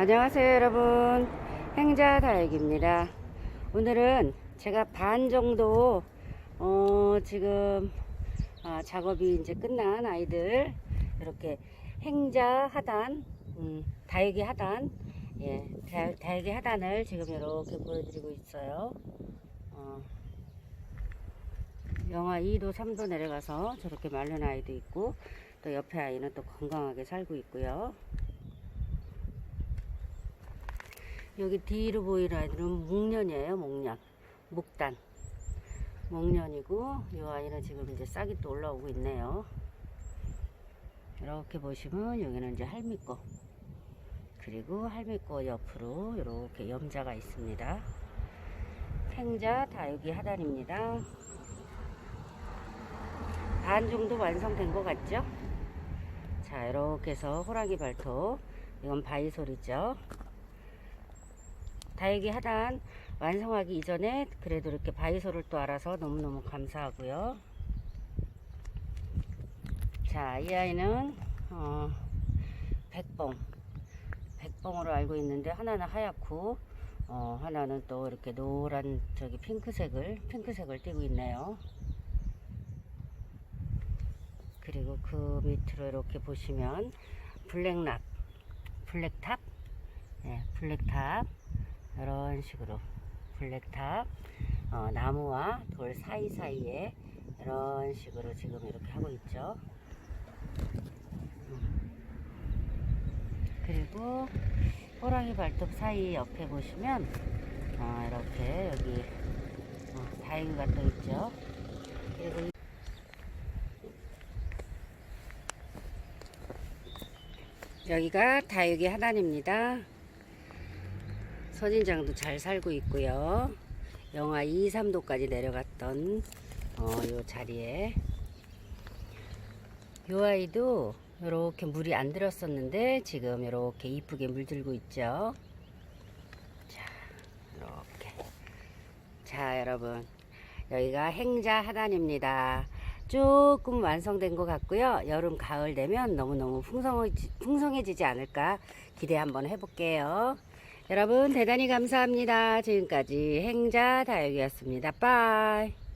안녕하세요 여러분. 행자 다육입니다. 오늘은 제가 반 정도 어, 지금 아, 작업이 이제 끝난 아이들 이렇게 행자 하단 음, 다육이 하단 예, 다, 다육이 하단을 지금 이렇게 보여드리고 있어요. 어, 영하 2도 3도 내려가서 저렇게 마른 아이도 있고 또 옆에 아이는 또 건강하게 살고 있고요 여기 뒤로 보이는 아이들은 목련이에요, 목련. 목단. 목련이고, 이 아이는 지금 이제 싹이 또 올라오고 있네요. 이렇게 보시면 여기는 이제 할미꽃. 그리고 할미꽃 옆으로 이렇게 염자가 있습니다. 행자 다육이 하단입니다. 반 정도 완성된 것 같죠? 자, 이렇게 해서 호랑이 발톱. 이건 바이솔이죠. 다육이 하단 완성하기 이전에 그래도 이렇게 바이솔을 또 알아서 너무너무 감사하고요. 자, 이 아이는 어, 백봉. 백봉으로 알고 있는데 하나는 하얗고 어, 하나는 또 이렇게 노란 저기 핑크색을 핑크색을 띠고 있네요. 그리고 그 밑으로 이렇게 보시면 블랙락, 블랙탑, 네, 블랙탑 이런 식으로 블랙탑 어, 나무와 돌 사이사이에 이런 식으로 지금 이렇게 하고 있죠. 음. 그리고 호랑이 발톱 사이 옆에 보시면 어, 이렇게 여기 어, 다육이가 또 있죠. 그리고 이- 여기가 다육이 하단입니다. 선인장도 잘 살고 있고요. 영하 2, 3도까지 내려갔던 어, 요 자리에 요 아이도 이렇게 물이 안 들었었는데 지금 이렇게 이쁘게 물들고 있죠. 자, 이렇게. 자, 여러분. 여기가 행자 하단입니다. 조금 완성된 것 같고요. 여름, 가을 되면 너무너무 풍성해지, 풍성해지지 않을까 기대 한번 해볼게요. 여러분 대단히 감사합니다. 지금까지 행자 다육이었습니다. 빠이.